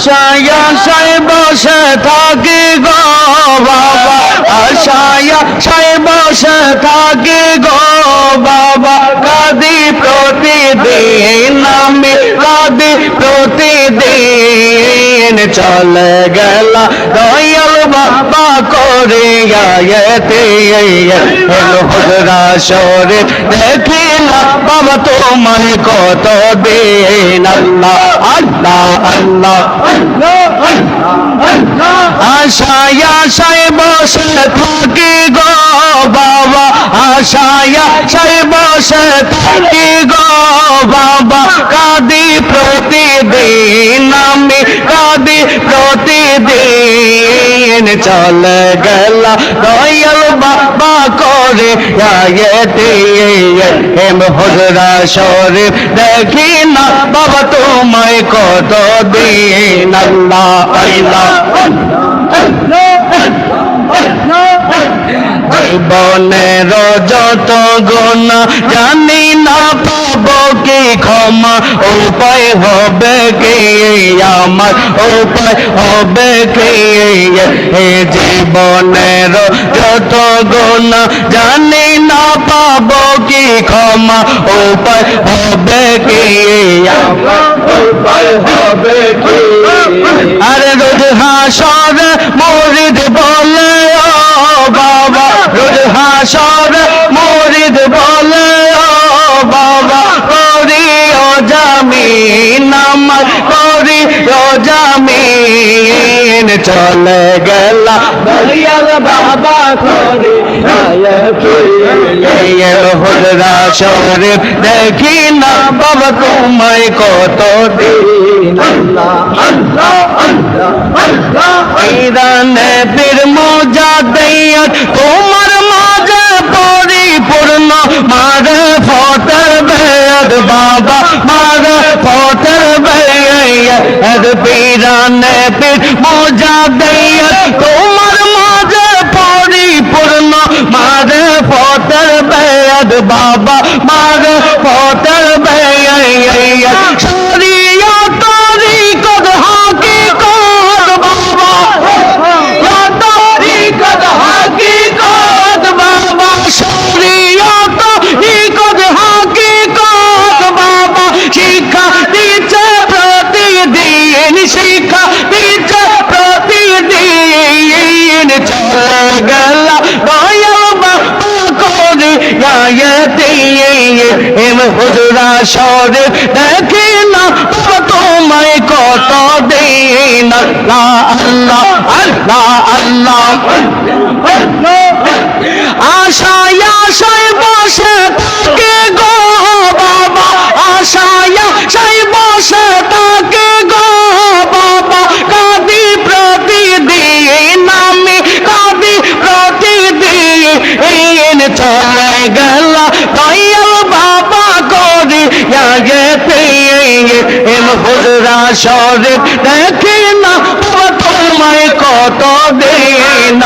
আশায় আশায় বসে থাকি গো বাবা। আশায় আশায় বসে থাকি গো বাবা। কাদি প্রতিদিন আমি, কাদি প্রতিদিন চলে গেল করে আয়তে হজরা সরে দেখি না বাবা তোমার কত দিন। আল্লাহ আল্লাহ আল্লাহ। আশায় আশায় বসে থাকি গো বাবা। আশায় আশায় বসে থাকি গেল দয়াল বাবা করে আয়েতে হেম হজরা সরে দেখি না বাবা তোমায় কত দিন। আল্লাহ আল্লাহ। জীবনের যত গুণ, জানি না পাবো কি ক্ষমা, উপায় হবে কি আমার, উপায় হবে কি এ জীবনের যত গুণ, জানি না পাবো কি ক্ষমা, উপায় হবে কি উপায় হবে কি আরে জামিন চলে গেল। দয়াল বাবা করি হজরা শরীফ দেখি না বাবা তোমায় কত দিন। ইরানে বীর মোজা দেয়া তোমার মাঝে পরিপূর্ণ। মারে ফতের বেদ বাবা মারে ফতের বেদ পীরানে মজা মোজা দেয়া তোমার মাঝে পরিপূর্ণ। মারে ফতের বেয়াদ বাবা মারে ফতের এম হুজরা সরে দেখি না, বাবা তোমায় কত দিন আল্লাহ আল্লাহ আল্লাহ আল্লাহ। আশায় আশায় বসে থাকে গো বাবা। আশায় আশায় বসে থাকে গো বাবা। চলে গেল। এম হুজরা শরীফ। দেখি না তোমায় কত দিন।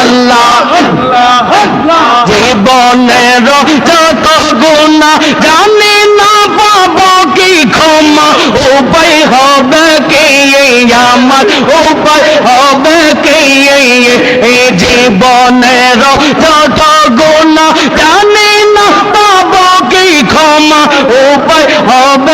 আল্লাহ জীবনের যত গুণা জানি না পাবো কি ক্ষমা। উপায় হবে কি আমার? উপায় হবে কি এই জীবনের যত গুণা জানি না পাবো কি ক্ষমা। উপায় হবে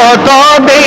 কত দে